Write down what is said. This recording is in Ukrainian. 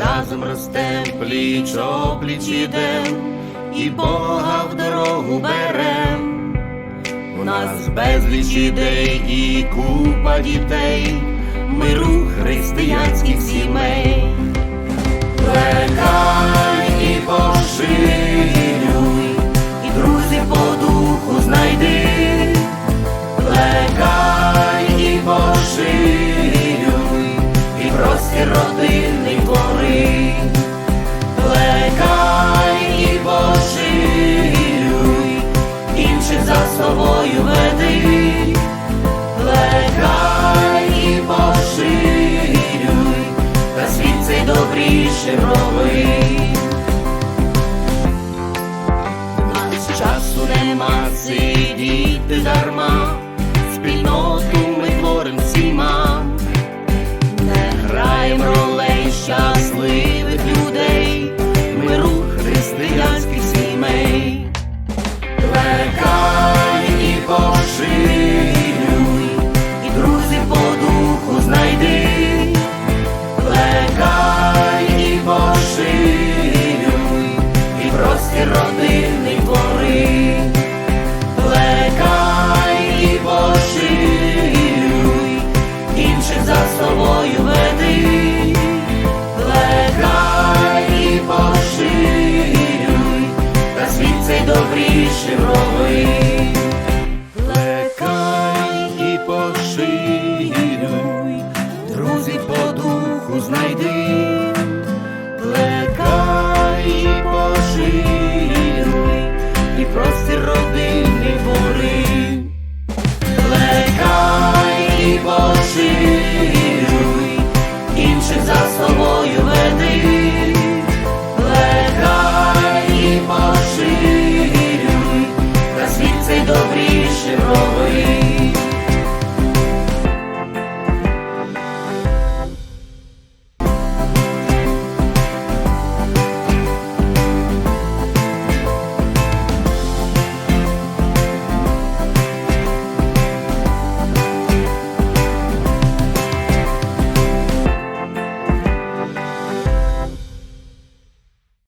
разом ростем, пліч опліч ідем, і Бога в дорогу берем. У нас безліч ідей і купа дітей, собою веди, плекай і поширюй, та світ цей добріше роби. Нас часу нема сидіти дарма, спільноту ми творим всіма, не граєм ролей щастя. сіровий, плекай і поширюй, друзі по духу знайди.